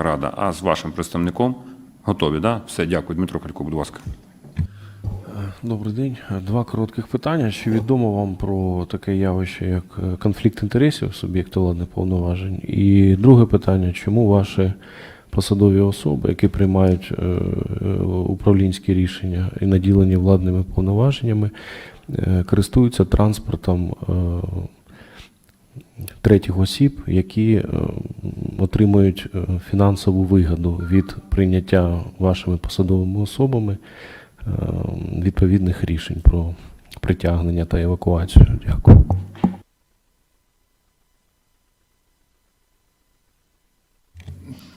міська рада, а з вашим представником. Готові, да? Все, дякую. Дмитро Калько, будь ласка. Добрий день. Два коротких питання. Чи відомо вам про таке явище, як е, конфлікт інтересів суб'єкта владних повноважень? І друге питання: чому ваші посадові особи, які приймають е, е, управлінські рішення і наділені владними повноваженнями, користуються транспортом третіх осіб, які отримують е, фінансову вигоду від прийняття вашими посадовими особами е, відповідних рішень про притягнення та евакуацію. Дякую.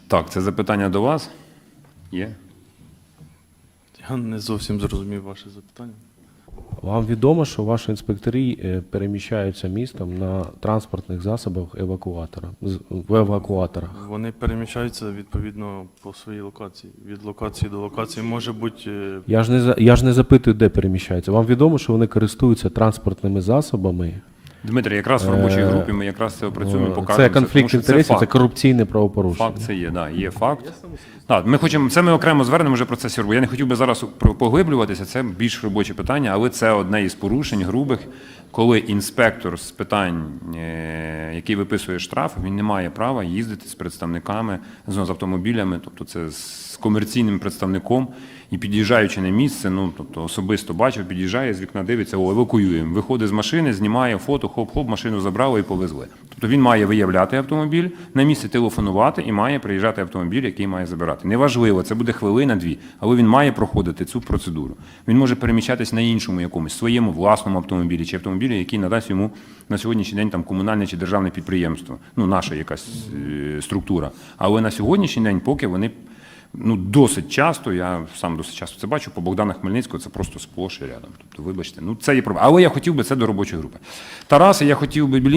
Так, це запитання до вас. Є? Я не зовсім зрозумів ваше запитання. Вам відомо, що ваші інспектори е, переміщаються містом на транспортних засобах евакуатора в евакуаторах. Вони переміщаються відповідно по своїй локації. Від локації до локації може бути. е, Я ж не я ж не запитую, де переміщаються. Вам відомо, що вони користуються транспортними засобами. Дмитрий, якраз в робочій Е, групі ми якраз це опрацюємо Е, покажемо. Це конфлікт що інтересів, це факт. корупційне правопорушення. Факт це є, да, є факт. Так, ми хочемо, це ми окремо звернемо вже про це сьогодні. Я не хотів би зараз поглиблюватися, це більш робоче питання, але це одне із порушень грубих, коли інспектор з питань, е, який виписує штраф, він не має права їздити з представниками з автомобілями, тобто це з комерційним представником. І під'їжджаючи на місце, ну тобто особисто бачив, під'їжджає з вікна, дивиться, о, евакуюємо. Виходить з машини, знімає фото, хоп-хоп, машину забрали і повезли. Тобто він має виявляти автомобіль, на місце телефонувати і має приїжджати автомобіль, який має забирати. Неважливо, це буде хвилина-дві, але він має проходити цю процедуру. Він може переміщатись на іншому якомусь своєму власному автомобілі чи автомобілі, який надасть йому на сьогоднішній день там комунальне чи державне підприємство, ну наша якась е, структура. Але на сьогоднішній день, поки вони ну, досить часто, я сам досить часто це бачу, по Богдана Хмельницького це просто сплош і рядом. Тобто, вибачте, ну це є проблема. Але я хотів би це до робочої групи. Тарас, я хотів би Білін